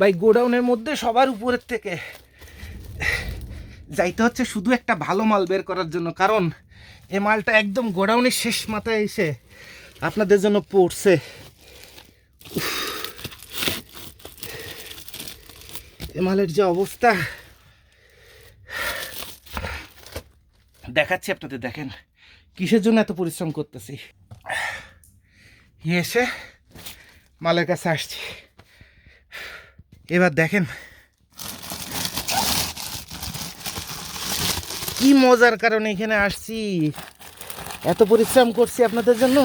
ভাই, গোডাউনের মধ্যে সবার উপরের থেকে যাইতে হচ্ছে শুধু একটা ভালো মাল বের করার জন্য, কারণ এ মালটা একদম গোডাউনের শেষ মাথায় এসে আপনাদের জন্য পড়ছে। এ মালের যে অবস্থা। দেখাচ্ছি আপনাদের, দেখেন কিসের জন্য এত পরিশ্রম করতেছি। এসে মালের কাছে আসছি। এবার দেখেন। কি মজার কারণে এখানে আসছি। এত পরিশ্রম করছি আপনাদের জন্য।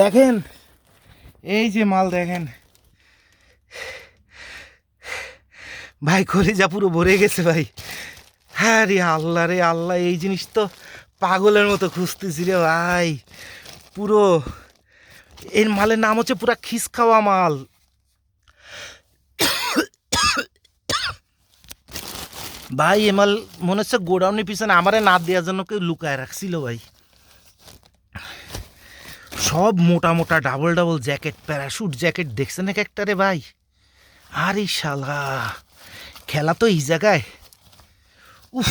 দেখেন, এই যে মাল দেখেন। ভাই কলিজা পুরো ভরে গেছে ভাই। হ্যাঁ রে আল্লাহ রে আল্লাহ, এই জিনিস তো পাগলের মতো খুঁজতেছি রে ভাই। পুরো, এর মালের নাম হচ্ছে পুরা খিস খাওয়া মাল। ভাই, এমাল মনে হচ্ছে গোডাউনের পিছনে আমারে না দেওয়ার জন্য কেউ লুকায় রাখছিল ভাই। সব মোটা মোটা double double jacket, parachute jacket দেখছেন এক একটা রে ভাই? আরে শালা, খেলা তো এই জায়গায়। উফ,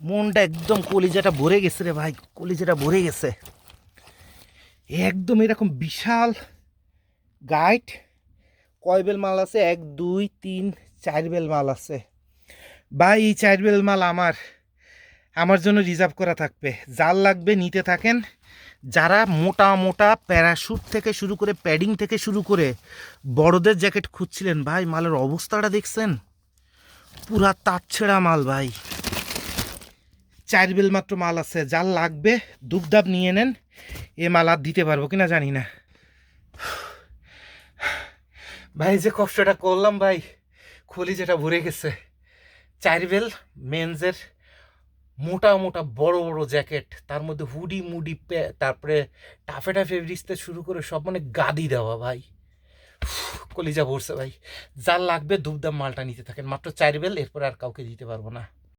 মনটা একদম কলিজাটা ভরে গেছে রে ভাই, কলিজাটা ভরে গেছে। একদম এরকম বিশাল গাইড, কয় বেল মাল আছে? এক, দুই, তিন, চার বেল মাল আছে। ভাই, এই চার বেল মাল আমার। আমার জন্য রিজার্ভ করা থাকবে। জাল লাগবে নিতে থাকেন। যারা মোটা মোটা প্যারাশুট থেকে শুরু করে প্যাডিং থেকে শুরু করে বড়দের জ্যাকেট খুঁজছিলেন, ভাই, মালের অবস্থাটা দেখছেন? পুরা তাঁতছেড়া মাল, ভাই। চার বেল মাত্র মাল আছে। যার লাগবে দুবদাব নিয়ে নেন। এ মাল আর দিতে পারব কিনা জানি না। ভাই, যে কষ্টটা করলাম, ভাই, খলি যেটা ভরে গেছে। চার বেল মেন্সের মোটা মোটা বড় বড় জ্যাকেট, তার মধ্যে হুডি মুডি তারপরে টাফে টাফেটা ফেব্রিক্সতে শুরু করে সব মানে গাদি দেওয়া ভাই। কলিজা ভরছে ভাই। যার লাগবে দুবদাম মালটা নিতে থাকেন। মাত্র চারিবেল, এরপর আর কাউকে দিতে পারব না।